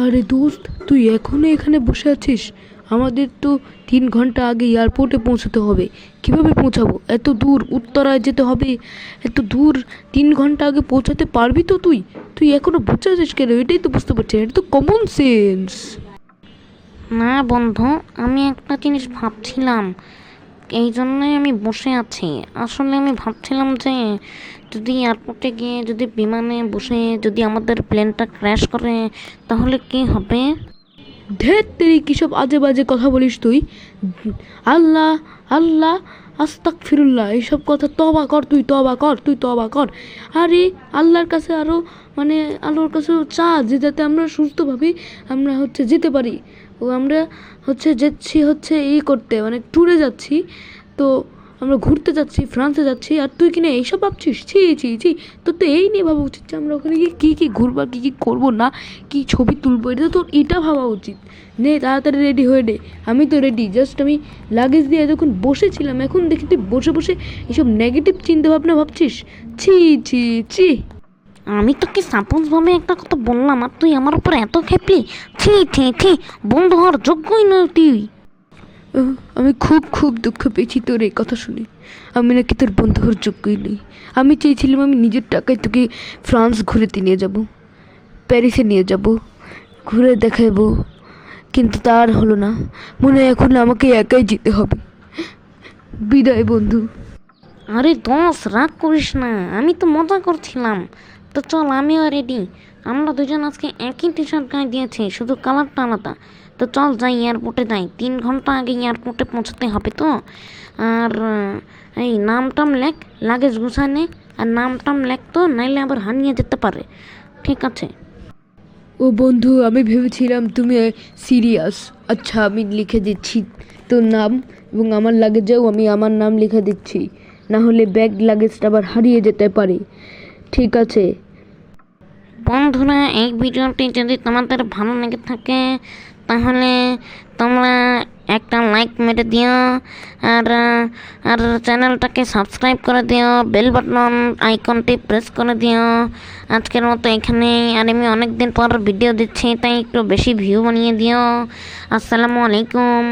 আরে দোস্ত, তুই এখনও এখানে বসে আছিস? আমাদের তো তিন ঘণ্টা আগে এয়ারপোর্টে পৌঁছতে হবে। কীভাবে পৌঁছাবো? এত দূর উত্তরায় যেতে হবে। এত দূর তিন ঘণ্টা আগে পৌঁছাতে পারবি তো তুই? তুই এখনও বসে আছিস কেন? এটাই তো বুঝতে পারছি এটা তো কমন সেন্স না বন্ধু, আমি একটা জিনিস ভাবছিলাম। এই জন্যই আমি বসে আছি। আসলে আমি ভাবছিলাম যে যদি এয়ারপোর্টে গিয়ে যদি বিমানে বসে যদি আমাদের প্লেনটা ক্র্যাশ করে, তাহলে কি হবে? ঢের তেরি কিসব আজে বাজে কথা বলিস তুই। আল্লাহ আল্লাহ আস্তাক ফিরুল্লাহ এইসব কথা তবা কর, তুই তবা কর, তুই তবা কর। আরে, আল্লাহর কাছে আরও মানে আল্লাহর কাছে চা, যে যাতে আমরা সুস্থভাবে আমরা হচ্ছে যেতে পারি। ও আমরা হচ্ছে যেচ্ছি হচ্ছে ই করতে মানে ট্যুরে যাচ্ছি। তো আমরা ঘুরতে যাচ্ছি, ফ্রান্সে যাচ্ছি, আর তুই কিনা এইসব ভাবছিস? ছি ছি ছি। তোর তো এই নিয়ে ভাবা উচিত যে আমরা ওখানে গিয়ে কী কী ঘুরবো কী কী করব না, কী ছবি তুলবো? এটা তোর এটা ভাবা উচিত। নে, তাড়াতাড়ি রেডি হয়ে নে। আমি তো রেডি জাস্ট আমি লাগেজ দিয়ে যখন বসেছিলাম। এখন দেখি তুই বসে বসে এইসব নেগেটিভ চিন্তা ভাবনা ভাবছিস? ছি ছি ছি। আমি তোকে সাপোজভাবে একটা কথা বললাম, আর তুই আমার উপর এত খেপলি ছি ছি ছি। বন্ধু হওয়ার যোগ্যই নয় তুই। আমি খুব খুব দুঃখ পেয়েছি তোর এই কথা শুনে। আমি নাকি তোর বন্ধু হওয়ার যোগ্যই নেই। আমি চেয়েছিলাম আমি নিজের টাকায় তোকে ফ্রান্স ঘুরেতে নিয়ে যাব, প্যারিসে নিয়ে যাব, ঘুরে দেখাবো কিন্তু তার হলো না। মনে হয় এখন আমাকে একাই যেতে হবে। বিদায় বন্ধু। আরে দোষ রাগ করিস না। আমি তো মজা করছিলাম। তো চল, আমিও রেডি আমরা দুজন আজকে একই টি শার্ট গায়ে দিয়েছি, শুধু কালারটা আলাদা। তো চল যাই এয়ারপোর্টে যাই। তিন ঘণ্টা আগে এয়ারপোর্টে পৌঁছতে হবে তো? আর এই নাম টাম লেখ লাগেজ গুছানে আর নাম টাম লেখ তো নাইলে আবার হানিয়ে যেতে পারে। ঠিক আছে। ও বন্ধু আমি ভেবেছিলাম তুমি সিরিয়াস আচ্ছা আমি লিখে দিচ্ছি তোর নাম এবং আমার লাগেজেও আমি আমার নাম লিখে দিচ্ছি। না হলে ব্যাগ লাগেজটা আবার হারিয়ে যেতে পারে। ঠিক আছে। বন্ধুরা এই ভিডিওটি যদি তোমাদের ভালো লেগে থাকে তাহলে তোমরা একটা লাইক মেরে দিও, আর আর চ্যানেলটাকে সাবস্ক্রাইব করে দিও বেল বাটন আইকনটি প্রেস করে দিও। আজকের মতো এখানে আর আমি অনেক দিন পর ভিডিও দিচ্ছি, তাই একটু বেশি ভিউ বানিয়ে দিও। আসসালামু আলাইকুম।